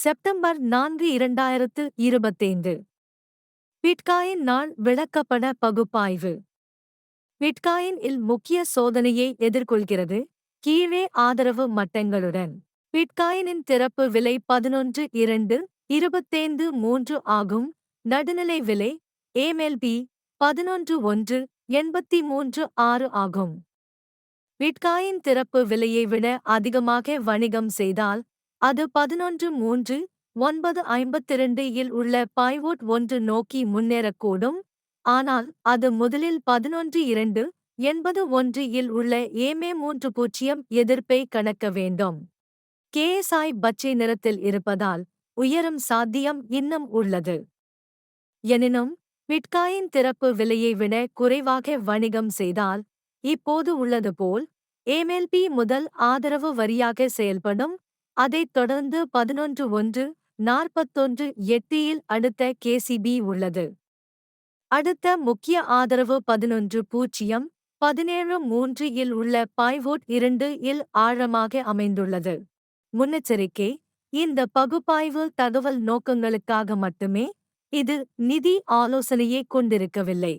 September நான்கு இரண்டாயிரத்து இருபத்தைந்து. பிட்காயின் நாள் விளக்கப்பட பகுப்பாய்வு. பிட்காயின் இல் முக்கிய சோதனையை எதிர்கொள்கிறது. கீழே ஆதரவு மட்டங்களுடன். பிட்காயினின் திறப்பு விலை பதினொன்று இரண்டு இருபத்தைந்து மூன்று ஆகும். நடுநிலை விலை ஏமெல்பி பதினொன்று ஒன்று எண்பத்தி மூன்று ஆறு ஆகும். பிட்காயின் திறப்பு விலையை விட அதிகமாக வணிகம் செய்தால் அது பதினொன்று மூன்று ஒன்பது ஐம்பத்திரண்டு இல் உள்ள பாய்வோட் ஒன்று நோக்கி முன்னேறக்கூடும். ஆனால் அது முதலில் பதினொன்று இரண்டு எண்பது ஒன்று இல் உள்ள ஏமே மூன்று பூஜ்ஜியம் எதிர்ப்பை கணக்க வேண்டும். கேஎஸ்ஐ பச்சை நிறத்தில் இருப்பதால் உயரும் சாத்தியம் இன்னும் உள்ளது. எனினும் பிட்காயின் திறப்பு விலையை விட குறைவாக வணிகம் செய்தால் இப்போது உள்ளது போல் ஏமெல்பி முதல் ஆதரவு வரியாக செயல்படும் அதைத் தொடர்ந்து பதினொன்று ஒன்று நாற்பத்தொன்று எட்டியில் அடுத்த கேசிபி உள்ளது. அடுத்த முக்கிய ஆதரவு பதினொன்று பூஜ்ஜியம் பதினேழு மூன்று இல் உள்ள பாய்வோட் இரண்டு இல் ஆழமாக அமைந்துள்ளது. முன்னெச்சரிக்கை இந்த பகுப்பாய்வு தகவல் நோக்கங்களுக்காக மட்டுமே இது நிதி ஆலோசனையை கொண்டிருக்கவில்லை.